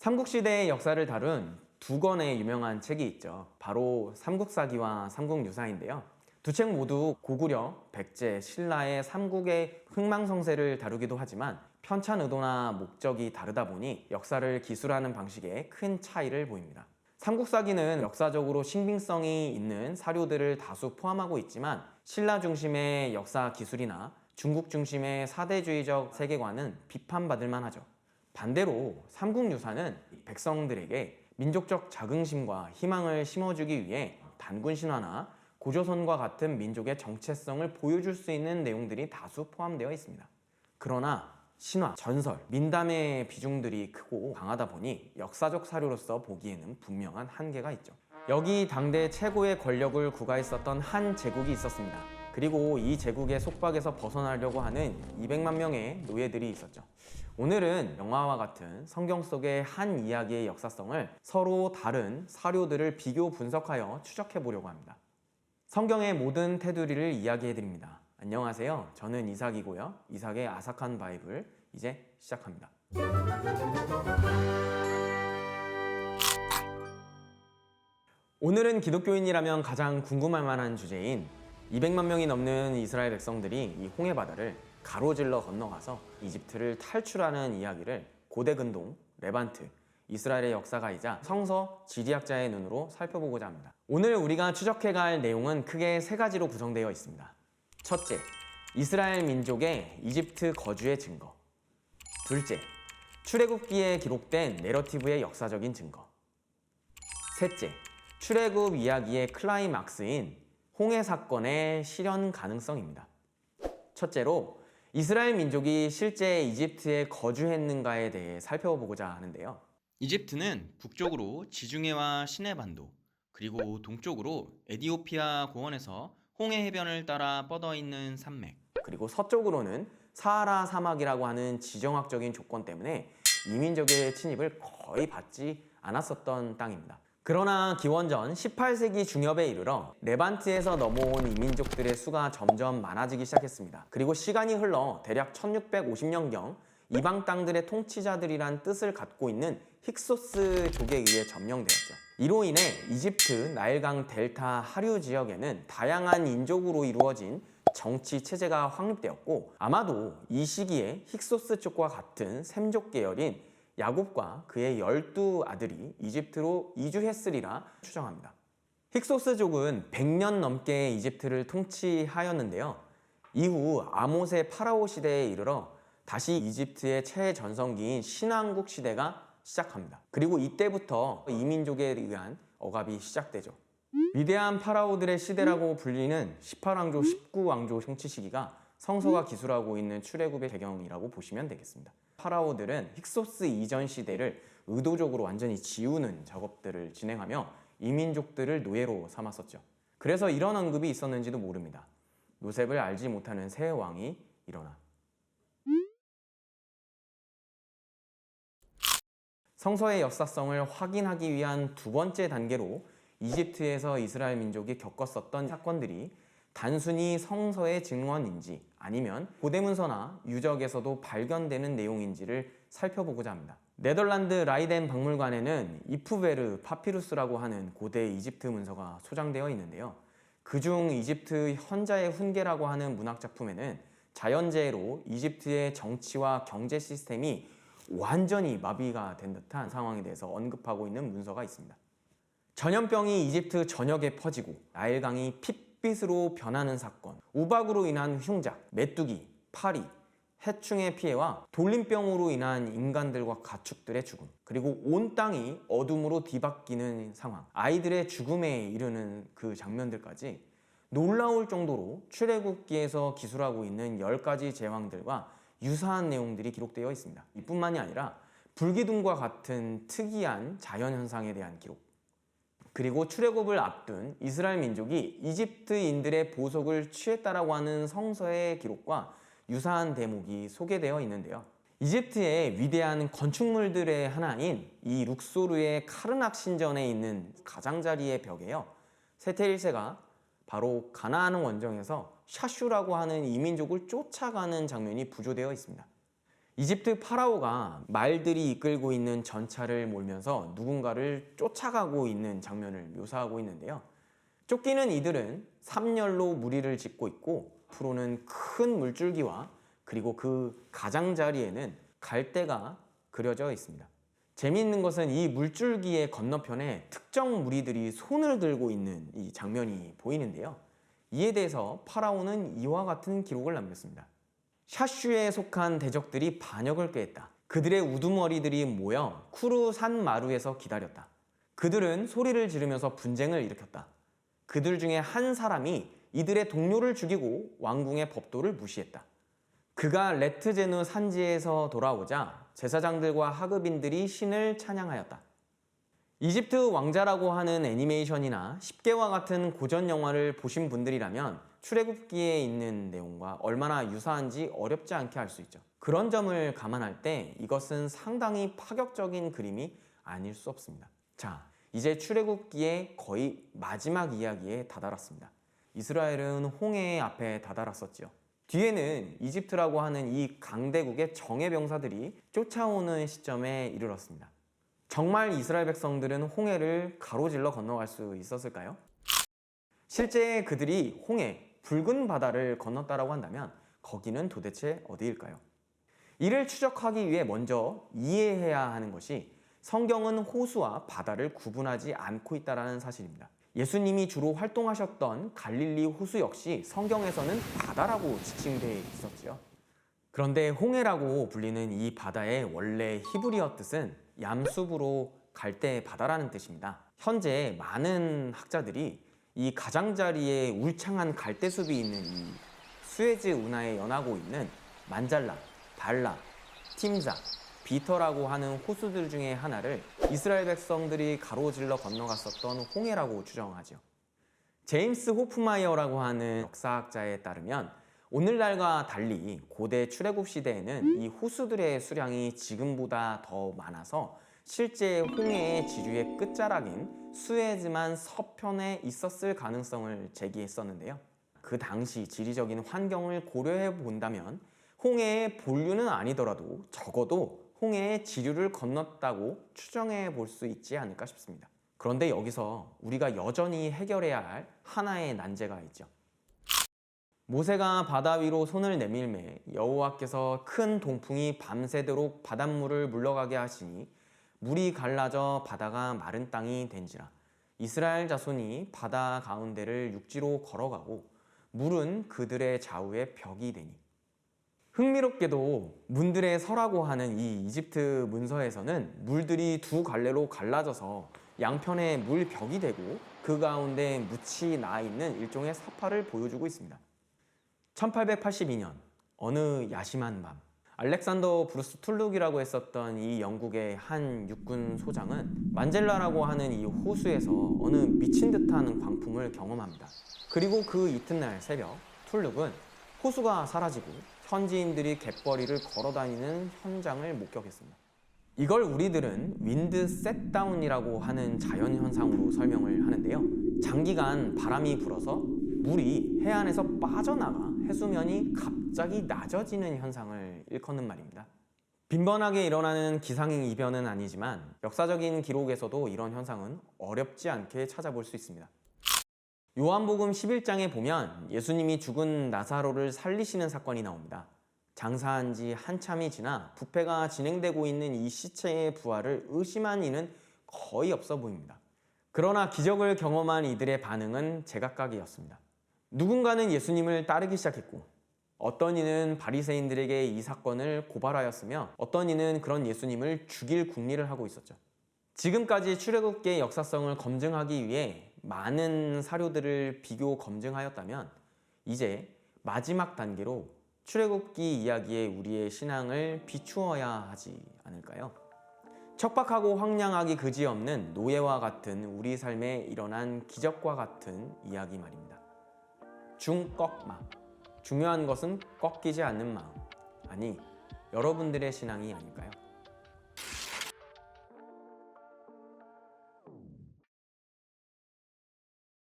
삼국시대의 역사를 다룬 두 권의 유명한 책이 있죠. 바로 삼국사기와 삼국유사인데요. 두 책 모두 고구려, 백제, 신라의 삼국의 흥망성쇠를 다루기도 하지만 편찬 의도나 목적이 다르다 보니 역사를 기술하는 방식에 큰 차이를 보입니다. 삼국사기는 역사적으로 신빙성이 있는 사료들을 다수 포함하고 있지만 신라 중심의 역사 기술이나 중국 중심의 사대주의적 세계관은 비판받을 만하죠. 반대로 삼국유사는 백성들에게 민족적 자긍심과 희망을 심어주기 위해 단군 신화나 고조선과 같은 민족의 정체성을 보여줄 수 있는 내용들이 다수 포함되어 있습니다. 그러나 신화, 전설, 민담의 비중들이 크고 강하다 보니 역사적 사료로서 보기에는 분명한 한계가 있죠. 여기 당대 최고의 권력을 구가했었던 한 제국이 있었습니다. 그리고 이 제국의 속박에서 벗어나려고 하는 200만 명의 노예들이 있었죠. 오늘은 영화와 같은 성경 속의 한 이야기의 역사성을 서로 다른 사료들을 비교 분석하여 추적해 보려고 합니다. 성경의 모든 테두리를 이야기해 드립니다. 안녕하세요. 저는 이삭이고요. 이삭의 아삭한 바이블 이제 시작합니다. 오늘은 기독교인이라면 가장 궁금할 만한 주제인 200만 명이 넘는 이스라엘 백성들이 이 홍해 바다를 가로질러 건너가서 이집트를 탈출하는 이야기를 고대 근동, 레반트, 이스라엘의 역사가이자 성서 지리학자의 눈으로 살펴보고자 합니다. 오늘 우리가 추적해갈 내용은 크게 세 가지로 구성되어 있습니다. 첫째, 이스라엘 민족의 이집트 거주의 증거. 둘째, 출애굽기에 기록된 내러티브의 역사적인 증거. 셋째, 출애굽 이야기의 클라이막스인 홍해 사건의 실현 가능성입니다. 첫째로 이스라엘 민족이 실제 이집트에 거주했는가에 대해 살펴보고자 하는데요. 이집트는 북쪽으로 지중해와 시내반도 그리고 동쪽으로 에디오피아 고원에서 홍해 해변을 따라 뻗어 있는 산맥 그리고 서쪽으로는 사하라 사막이라고 하는 지정학적인 조건 때문에 이민족의 침입을 거의 받지 않았었던 땅입니다. 그러나 기원전 18세기 중엽에 이르러 레반트에서 넘어온 이민족들의 수가 점점 많아지기 시작했습니다. 그리고 시간이 흘러 대략 1650년경 이방 땅들의 통치자들이란 뜻을 갖고 있는 힉소스족에 의해 점령되었죠. 이로 인해 이집트 나일강 델타 하류 지역에는 다양한 인족으로 이루어진 정치 체제가 확립되었고 아마도 이 시기에 힉소스 쪽과 같은 셈족 계열인 야곱과 그의 열두 아들이 이집트로 이주했으리라 추정합니다. 힉소스족은 100년 넘게 이집트를 통치하였는데요. 이후 아모세 파라오 시대에 이르러 다시 이집트의 최전성기인 신왕국 시대가 시작합니다. 그리고 이때부터 이민족에 의한 억압이 시작되죠. 위대한 파라오들의 시대라고 불리는 18왕조, 19왕조 통치 시기가 성서가 기술하고 있는 출애굽의 배경이라고 보시면 되겠습니다. 파라오들은 힉소스 이전 시대를 의도적으로 완전히 지우는 작업들을 진행하며 이민족들을 노예로 삼았었죠. 그래서 이런 언급이 있었는지도 모릅니다. 요셉을 알지 못하는 새 왕이 일어나. 성서의 역사성을 확인하기 위한 두 번째 단계로 이집트에서 이스라엘 민족이 겪었었던 사건들이 단순히 성서의 증언인지 아니면 고대문서나 유적에서도 발견되는 내용인지를 살펴보고자 합니다. 네덜란드 라이덴 박물관에는 이프베르 파피루스라고 하는 고대 이집트 문서가 소장되어 있는데요. 그중 이집트 현자의 훈계라고 하는 문학 작품에는 자연재해로 이집트의 정치와 경제 시스템이 완전히 마비가 된 듯한 상황에 대해서 언급하고 있는 문서가 있습니다. 전염병이 이집트 전역에 퍼지고 나일강이 핏 빛으로 변하는 사건, 우박으로 인한 흉작, 메뚜기, 파리, 해충의 피해와 돌림병으로 인한 인간들과 가축들의 죽음, 그리고 온 땅이 어둠으로 뒤바뀌는 상황, 아이들의 죽음에 이르는 그 장면들까지 놀라울 정도로 출애굽기에서 기술하고 있는 10가지 제왕들과 유사한 내용들이 기록되어 있습니다. 이뿐만이 아니라 불기둥과 같은 특이한 자연현상에 대한 기록, 그리고 출애굽을 앞둔 이스라엘 민족이 이집트인들의 보석을 취했다라고 하는 성서의 기록과 유사한 대목이 소개되어 있는데요. 이집트의 위대한 건축물들의 하나인 이 룩소르의 카르낙 신전에 있는 가장자리의 벽에요. 세테 1세가 바로 가나안 원정에서 샤슈라고 하는 이민족을 쫓아가는 장면이 부조되어 있습니다. 이집트 파라오가 말들이 이끌고 있는 전차를 몰면서 누군가를 쫓아가고 있는 장면을 묘사하고 있는데요. 쫓기는 이들은 3열로 무리를 짓고 있고 앞으로는 큰 물줄기와 그리고 그 가장자리에는 갈대가 그려져 있습니다. 재미있는 것은 이 물줄기의 건너편에 특정 무리들이 손을 들고 있는 이 장면이 보이는데요. 이에 대해서 파라오는 이와 같은 기록을 남겼습니다. 샤슈에 속한 대적들이 반역을 꾀했다. 그들의 우두머리들이 모여 쿠루 산 마루에서 기다렸다. 그들은 소리를 지르면서 분쟁을 일으켰다. 그들 중에 한 사람이 이들의 동료를 죽이고 왕궁의 법도를 무시했다. 그가 레트제누 산지에서 돌아오자 제사장들과 하급인들이 신을 찬양하였다. 이집트 왕자라고 하는 애니메이션이나 10개와 같은 고전 영화를 보신 분들이라면 출애굽기에 있는 내용과 얼마나 유사한지 어렵지 않게 알수 있죠. 그런 점을 감안할 때 이것은 상당히 파격적인 그림이 아닐 수 없습니다. 자, 이제 출애굽기의 거의 마지막 이야기에 다다랐습니다. 이스라엘은 홍해 앞에 다다랐었지요. 뒤에는 이집트라고 하는 이 강대국의 정예병사들이 쫓아오는 시점에 이르렀습니다. 정말 이스라엘 백성들은 홍해를 가로질러 건너갈 수 있었을까요? 실제 그들이 홍해, 붉은 바다를 건넜다라고 한다면 거기는 도대체 어디일까요? 이를 추적하기 위해 먼저 이해해야 하는 것이 성경은 호수와 바다를 구분하지 않고 있다는 사실입니다. 예수님이 주로 활동하셨던 갈릴리 호수 역시 성경에서는 바다라고 지칭되어 있었지요. 그런데 홍해라고 불리는 이 바다의 원래 히브리어 뜻은 얌숲으로 갈대 바다라는 뜻입니다. 현재 많은 학자들이 이 가장자리에 울창한 갈대숲이 있는 이 수에즈 운하에 연하고 있는 만잘라, 발라, 팀자, 비터라고 하는 호수들 중에 하나를 이스라엘 백성들이 가로질러 건너갔었던 홍해라고 추정하죠. 제임스 호프마이어라고 하는 역사학자에 따르면 오늘날과 달리 고대 출애굽 시대에는 이 호수들의 수량이 지금보다 더 많아서 실제 홍해의 지류의 끝자락인 수에즈만 서편에 있었을 가능성을 제기했었는데요. 그 당시 지리적인 환경을 고려해 본다면 홍해의 본류는 아니더라도 적어도 홍해의 지류를 건넜다고 추정해 볼 수 있지 않을까 싶습니다. 그런데 여기서 우리가 여전히 해결해야 할 하나의 난제가 있죠. 모세가 바다 위로 손을 내밀매 여호와께서 큰 동풍이 밤새도록 바닷물을 물러가게 하시니 물이 갈라져 바다가 마른 땅이 된지라. 이스라엘 자손이 바다 가운데를 육지로 걸어가고 물은 그들의 좌우에 벽이 되니. 흥미롭게도 문들의 서라고 하는 이 이집트 문서에서는 물들이 두 갈래로 갈라져서 양편에 물벽이 되고 그 가운데 묻이 나 있는 일종의 사파를 보여주고 있습니다. 1882년 어느 야심한 밤 알렉산더 브루스 툴룩이라고 했었던 이 영국의 한 육군 소장은 만젤라라고 하는 이 호수에서 어느 미친 듯한 광풍을 경험합니다. 그리고 그 이튿날 새벽 툴룩은 호수가 사라지고 현지인들이 갯벌이를 걸어 다니는 현장을 목격했습니다. 이걸 우리들은 윈드 셋다운이라고 하는 자연 현상으로 설명을 하는데요. 장기간 바람이 불어서 물이 해안에서 빠져나가 해수면이 갑자기 낮아지는 현상을 일컫는 말입니다. 빈번하게 일어나는 기상 이변은 아니지만 역사적인 기록에서도 이런 현상은 어렵지 않게 찾아볼 수 있습니다. 요한복음 11장에 보면 예수님이 죽은 나사로를 살리시는 사건이 나옵니다. 장사한 지 한참이 지나 부패가 진행되고 있는 이 시체의 부활을 의심한 이는 거의 없어 보입니다. 그러나 기적을 경험한 이들의 반응은 제각각이었습니다. 누군가는 예수님을 따르기 시작했고 어떤 이는 바리새인들에게 이 사건을 고발하였으며 어떤 이는 그런 예수님을 죽일 궁리를 하고 있었죠. 지금까지 출애굽기의 역사성을 검증하기 위해 많은 사료들을 비교 검증하였다면 이제 마지막 단계로 출애굽기 이야기에 우리의 신앙을 비추어야 하지 않을까요? 척박하고 황량하기 그지없는 노예와 같은 우리 삶에 일어난 기적과 같은 이야기 말입니다. 중꺾마. 중요한 것은 꺾이지 않는 마음. 아니, 여러분들의 신앙이 아닐까요?